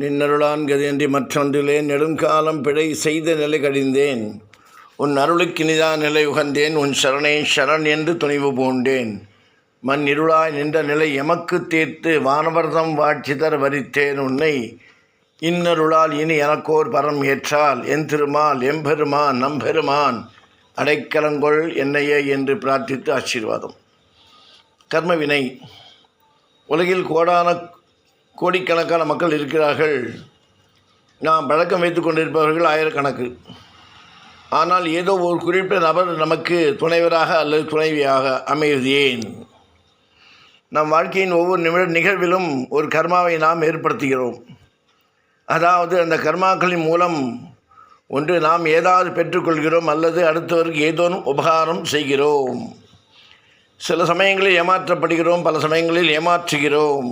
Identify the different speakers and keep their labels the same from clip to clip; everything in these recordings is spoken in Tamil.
Speaker 1: நின்னருளான் கதையின்றி மற்றொன்றிலே நெடுங்காலம் பிழை செய்த நிலை கடிந்தேன். உன் அருளுக்கினிதா நிலை உகந்தேன். உன் சரணே சரண் என்று துணிவு பூண்டேன். மண் இருளாய் நின்ற நிலை எமக்கு தீர்த்து வானவர்தம் வாட்சிதர் வரித்தேன் உன்னை. இன்னருளால் இனி எனக்கோர் பரம் ஏற்றால் என் திருமால் எம்பெருமான் நம்பெருமான் அடைக்கலங்கொள் என்னையே என்று பிரார்த்தித்து ஆசீர்வாதம். கர்மவினை உலகில் கோடான கோடிக்கணக்கான மக்கள் இருக்கிறார்கள். நாம் பழக்கம் வைத்து கொண்டிருப்பவர்கள் ஆயிரக்கணக்கு. ஆனால் ஏதோ ஒரு குறிப்பிட்ட நபர் நமக்கு துணைவராக அல்லது துணைவியாக அமைவது ஏன் நம் வாழ்க்கையின் ஒவ்வொரு நிமிட நிகழ்விலும் ஒரு கர்மாவை நாம் ஏற்படுத்துகிறோம். அதாவது அந்த கர்மாக்களின் மூலம் ஒன்று நாம் ஏதாவது பெற்றுக்கொள்கிறோம் அல்லது அடுத்தவருக்கு ஏதோனும் உபகாரம் செய்கிறோம். சில சமயங்களில் ஏமாற்றப்படுகிறோம் பல சமயங்களில் ஏமாற்றுகிறோம்.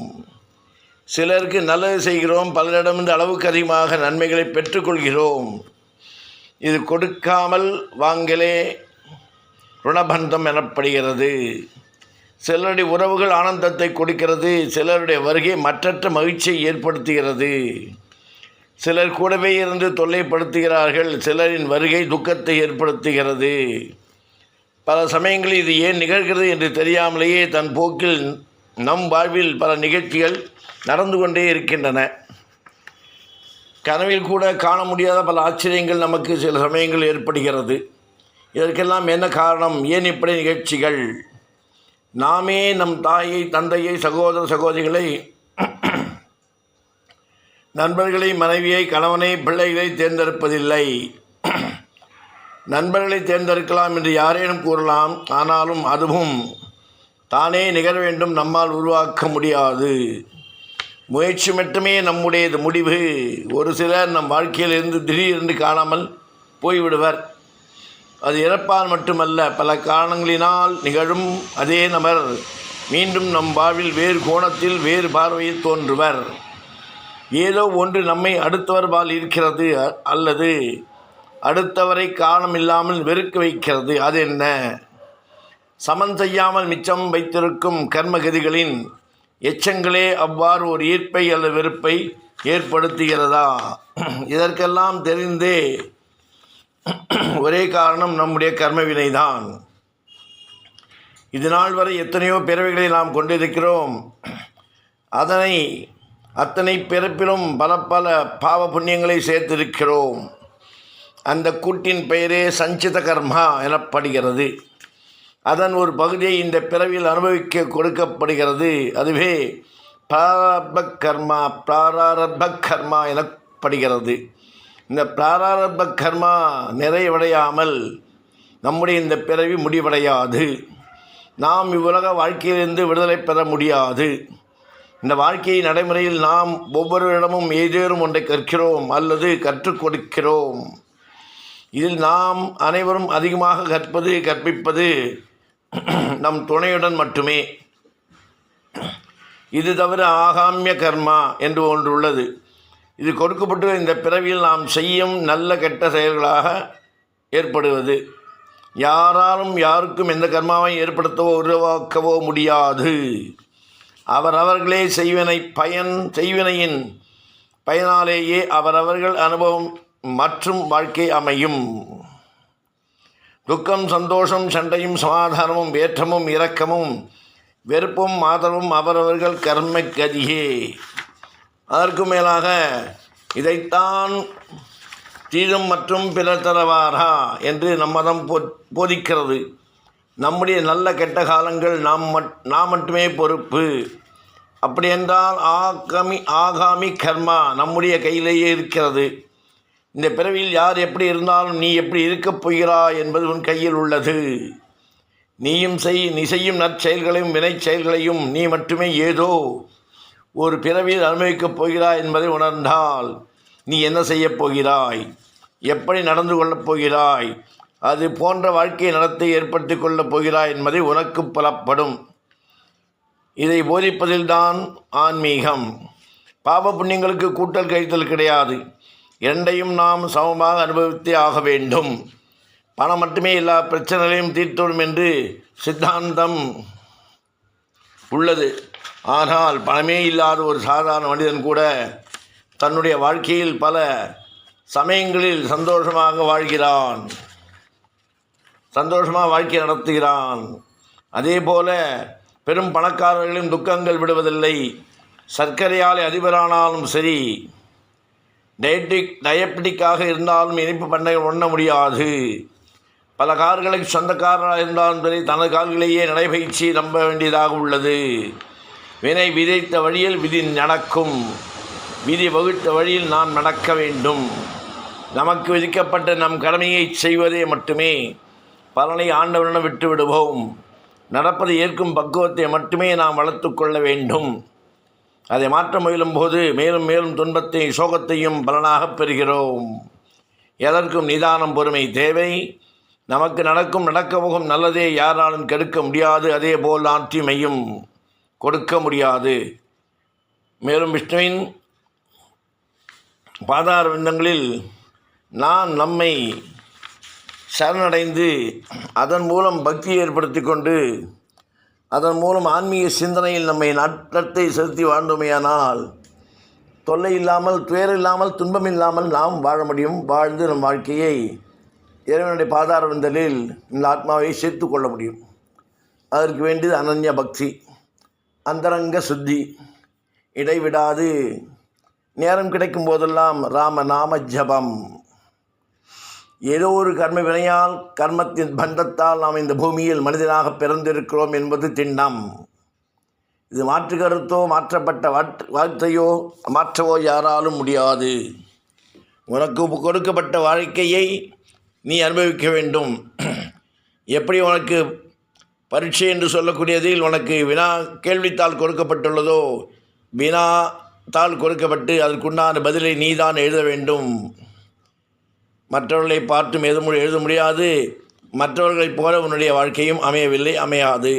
Speaker 1: சிலருக்கு நல்லது செய்கிறோம் பலரிடமிருந்து அளவுக்கு அதிகமாக நன்மைகளை பெற்றுக்கொள்கிறோம். இது கொடுக்காமல் வாங்கலே ருணபந்தம் எனப்படுகிறது. சிலருடைய உறவுகள் ஆனந்தத்தை கொடுக்கிறது சிலருடைய வருகை மற்றற்ற மகிழ்ச்சியை ஏற்படுத்துகிறது. சிலர் கூடவே இருந்து தொல்லைப்படுத்துகிறார்கள் சிலரின் வருகை துக்கத்தை ஏற்படுத்துகிறது. பல சமயங்களில் இது ஏன் நிகழ்கிறது என்று தெரியாமலேயே தன் போக்கில் நம் வாழ்வில் பல நிகழ்ச்சிகள் நடந்து கொண்டே இருக்கின்றன. கனவில் கூட காண முடியாத பல ஆச்சரியங்கள் நமக்கு சில சமயங்கள் ஏற்படுகிறது. இதற்கெல்லாம் என்ன காரணம்? ஏன் இப்படி நிகழ்ச்சிகள்? நாமே நம் தாயை தந்தையை சகோதர சகோதரிகளை நண்பர்களை மனைவியை கணவனை பிள்ளைகளை தேர்ந்தெடுப்பதில்லை. நண்பர்களை தேர்ந்தெடுக்கலாம் என்று யாரேனும் கூறலாம். ஆனாலும் அதுவும் தானே நிகழ வேண்டும் நம்மால் உருவாக்க முடியாது. முயற்சி மட்டுமே நம்முடையது முடிவு. ஒரு சிலர் நம் வாழ்க்கையிலிருந்து திடீரென்று காணாமல் போய்விடுவர். அது இறப்பால் மட்டுமல்ல பல காரணங்களினால் நிகழும் அதே நபர் மீண்டும் நம் வாழ்வில் வேறு கோணத்தில் வேறு பார்வையில் தோன்றுவர். ஏதோ ஒன்று நம்மை அடுத்தவர்பால் இருக்கிறது அ- அல்லது அடுத்தவரை காரணமில்லாமல் வெறுக்க வைக்கிறது. அது என்ன? சமன் செய்யாமல் மிச்சம் வைத்திருக்கும் கர்மகதிகளின் எச்சங்களே அவ்வாறு ஒரு ஈர்ப்பை அல்லது வெறுப்பை ஏற்படுத்துகிறதா? இதற்கெல்லாம் தெரிந்தே ஒரே காரணம் நம்முடைய கர்மவினைதான். இது நாள் வரை எத்தனையோ பிறவைகளை நாம் கொண்டிருக்கிறோம். அதனை அத்தனை பிறப்பிலும் பல பல பாவ புண்ணியங்களை சேர்த்திருக்கிறோம். அந்த கூட்டின் பெயரே சஞ்சித கர்மா எனப்படுகிறது. அதன் ஒரு பகுதியை இந்த பிறவியில் அனுபவிக்க கொடுக்கப்படுகிறது. அதுவே பிராரப்த கர்மா பிராரப்த கர்மா எனப்படுகிறது. இந்த பிராரப்த கர்மா நிறைவடையாமல் நம்முடைய இந்த பிறவி முடிவடையாது. நாம் இவ்வுலக வாழ்க்கையிலிருந்து விடுதலை பெற முடியாது. இந்த வாழ்க்கையை நடைமுறையில் நாம் ஒவ்வொருவரிடமும் ஏதேனும் ஒன்றை கற்கிறோம் அல்லது கற்றுக் கொடுக்கிறோம். இதில் நாம் அனைவரும் அதிகமாக கற்பது கற்பிப்பது நம் துணையுடன் மட்டுமே. இது தவிர ஆகாமிய கர்மா என்று ஒன்று உள்ளது. இது கொடுக்கப்பட்டு இந்த பிறவியில் நாம் செய்யும் நல்ல கெட்ட செயல்களாக ஏற்படுவது. யாராலும் யாருக்கும் எந்த கர்மாவை ஏற்படுத்தவோ உருவாக்கவோ முடியாது. அவரவர்களே செய்வினை பயன் செய்வினையின் பயனாலேயே அவரவர்கள் அனுபவம் மற்றும் வாழ்க்கை அமையும். துக்கம் சந்தோஷம் சண்டையும் சமாதானமும் ஏற்றமும் இரக்கமும் வெறுப்பும் ஆதரவும் அவரவர்கள் கர்ம கதியே. அதற்கு மேலாக இதைத்தான் தீதும் மற்றும் பிறர் தரவாரா? என்று நம்மதம் போ போதிக்கிறது. நம்முடைய நல்ல கெட்ட காலங்கள் நாம் மட் நாம் மட்டுமே பொறுப்பு. அப்படி என்றால் ஆகாமி ஆகாமி கர்மா நம்முடைய கையிலேயே இருக்கிறது. இந்த பிறவியில் யார் எப்படி இருந்தாலும் நீ எப்படி இருக்கப் போகிறாய் என்பது உன் கையில் உள்ளது. நீயும் செய் நீ செய்யும் நற்செயல்களையும் வினைச் செயல்களையும் நீ மட்டுமே ஏதோ ஒரு பிறவியில் அனுபவிக்கப் போகிறாய் என்பதை உணர்ந்தால் நீ என்ன செய்யப் போகிறாய்? எப்படி நடந்து கொள்ளப் போகிறாய்? அது போன்ற வாழ்க்கை நடத்தை ஏற்படுத்தி கொள்ளப் போகிறாய் என்பதை உனக்கு புலப்படும். இதை போதிப்பதில்தான் ஆன்மீகம். பாவ புண்ணியங்களுக்கு கூட்டல் கழித்தல் கிடையாது. இரண்டையும் நாம் சமமாக அனுபவித்தே ஆக வேண்டும். பணம் மட்டுமே எல்லா பிரச்சனைகளையும் தீர்த்துவிடும் என்று சித்தாந்தம் உள்ளது. ஆனால் பணமே இல்லாத ஒரு சாதாரண மனிதன் கூட தன்னுடைய வாழ்க்கையில் பல சமயங்களில் சந்தோஷமாக வாழ்கிறான். சந்தோஷமாக வாழ்க்கை நடத்துகிறான். அதே போல பெரும் பணக்காரர்களின் துக்கங்கள் விடுவதில்லை. சர்க்கரையாலே அதிபரானாலும் சரி டயட்டிக் டயபெட்டிக்காக இருந்தாலும் இனிப்பு பண்ணை உண்ண முடியாது. பல கார்களுக்கு சொந்தக்காரராக இருந்தாலும் சரி தனது கால்களையே நடைபயிற்சி நம்ப வேண்டியதாக உள்ளது. வினை விதைத்த வழியில் விதி நடக்கும். விதி வகுத்த வழியில் நாம் நடக்க வேண்டும். நமக்கு விதிக்கப்பட்ட நம் கடமையை செய்வதே மட்டுமே. பலனை ஆண்டவரிடம் விட்டு விடுவோம் நடப்பதை ஏற்கும் பக்குவத்தை மட்டுமே நாம் வளர்த்து கொள்ள வேண்டும். அதை மாற்ற முயலும் போது மேலும் மேலும் துன்பத்தை சோகத்தையும் பலனாகப் பெறுகிறோம். எதற்கும் நிதானம் பொறுமை தேவை. நமக்கு நடக்கும் நடக்க போகும் நல்லதே யாராலும் கெடுக்க முடியாது. அதே போல் ஆற்றிமையும் கொடுக்க முடியாது. மேலும் விஷ்ணுவின் பாதார விந்தங்களில் நான் நம்மை சரணடைந்து அதன் மூலம் பக்தி ஏற்படுத்தி கொண்டு அதன் மூலம் ஆன்மீக சிந்தனையில் நம்மை நாட்டத்தை செலுத்தி வாழ்ந்தோமையானால் தொல்லை இல்லாமல் துயர் இல்லாமல் துன்பம் இல்லாமல் நாம் வாழ முடியும். வாழ்ந்து நம் வாழ்க்கையை இறைவனுடைய பாதார விந்தலில் இந்த ஆத்மாவை சேர்த்து கொள்ள முடியும். அதற்கு வேண்டியது அனன்ய பக்தி அந்தரங்க சுத்தி. இடைவிடாது. நேரம் கிடைக்கும் போதெல்லாம் ராம நாம ஜபம். ஏதோ ஒரு கர்ம வினையால் கர்மத்தின் பந்தத்தால் நாம் இந்த பூமியில் மனிதனாக பிறந்திருக்கிறோம் என்பது திண்ணம். இது மாற்று கருத்தோ மாற்றப்பட்ட வாற்று வார்த்தையோ மாற்றவோ யாராலும் முடியாது. உனக்கு கொடுக்கப்பட்ட வாழ்க்கையை நீ அனுபவிக்க வேண்டும். எப்படி உனக்கு பரீட்சை என்று சொல்லக்கூடியதில் உனக்கு வினா கேள்வித்தாள் கொடுக்கப்பட்டுள்ளதோ வினா தாள் கொடுக்கப்பட்டு அதற்குண்டான பதிலை நீதான் எழுத வேண்டும். மற்றவர்களை பார்த்தும் எதுவும் எழுத முடியாது. மற்றவர்களைப் போல உன்னுடைய வாழ்க்கையும் அமையவில்லை அமையாது.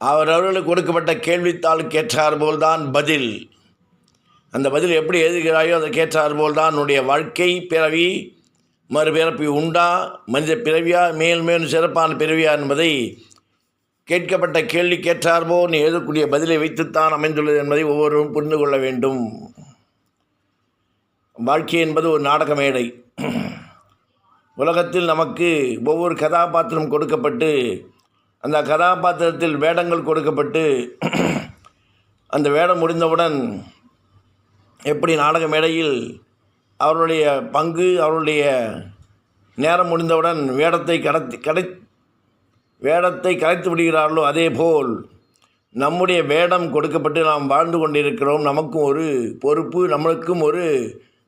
Speaker 1: அவரவர்களுக்கு கொடுக்கப்பட்ட கேள்வித்தாள் கேட்டார் போல்தான் பதில். அந்த பதில் எப்படி எழுதுகிறாயோ அதை கேட்டார் போல்தான் உன்னுடைய வாழ்க்கை பிறவி மறுபிறப்பி உண்டா மனித பிறவியா மேல் மேலும் சிறப்பான பிறவியா என்பதை கேட்கப்பட்ட கேள்வி கேட்டார்போ நீ எழுதக்கூடிய பதிலை வைத்துத்தான் அமைந்துள்ளது என்பதை ஒவ்வொருவரும் புரிந்து கொள்ள வேண்டும். வாழ்க்கை என்பது ஒரு நாடக மேடை. உலகத்தில் நமக்கு ஒவ்வொரு கதாபாத்திரம் கொடுக்கப்பட்டு அந்த கதாபாத்திரத்தில் வேடங்கள் கொடுக்கப்பட்டு அந்த வேடம் முடிந்தவுடன் எப்படி நாடக மேடையில் அவருடைய பங்கு அவருடைய நேரம் முடிந்தவுடன் வேடத்தை கடத்தி கடை வேடத்தை கலைத்து விடுகிறார்களோ அதே போல் நம்முடைய வேடம் கொடுக்கப்பட்டு நாம் வாழ்ந்து கொண்டிருக்கிறோம். நமக்கும் ஒரு பொறுப்பு நம்மளுக்கும் ஒரு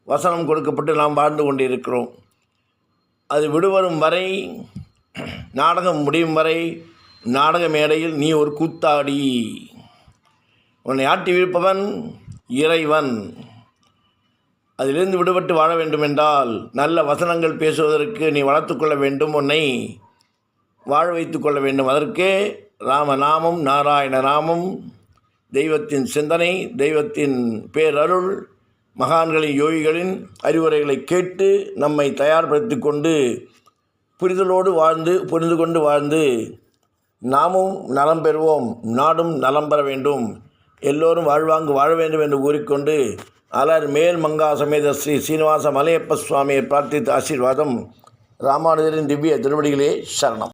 Speaker 1: வசனம் கொடுக்கப்பட்டு நாம் வாழ்ந்து கொண்டிருக்கிறோம். அது விடுவரும் வரை நாடகம் முடியும் வரை நாடக மேடையில் நீ ஒரு கூத்தாடி. உன்னை ஆட்டி விழுப்பவன் இறைவன். அதிலிருந்து விடுபட்டு வாழ வேண்டுமென்றால் நல்ல வசனங்கள் பேசுவதற்கு நீ வளர்த்துக்கொள்ள வேண்டும். உன்னை வாழ வைத்து கொள்ள வேண்டும். அதற்கே ராமநாமம் நாராயண நாமம் தெய்வத்தின் சிந்தனை தெய்வத்தின் பேரருள் மகான்களின் யோகிகளின் அறிவுரைகளை கேட்டு நம்மை தயார்படுத்தி கொண்டு புரிதலோடு வாழ்ந்து புரிந்து கொண்டு வாழ்ந்து நாமும் நலம் பெறுவோம் நாடும் நலம் பெற வேண்டும். எல்லோரும் வாழ்வாங்கு வாழ வேண்டும் என்று கூறிக்கொண்டு அலர் மேல் மங்கா சமேத ஸ்ரீ சீனிவாச மலையப்ப சுவாமியை பிரார்த்தித்த ஆசீர்வாதம். ராமானுஜரின் திவ்ய திருவடிகளே சரணம்.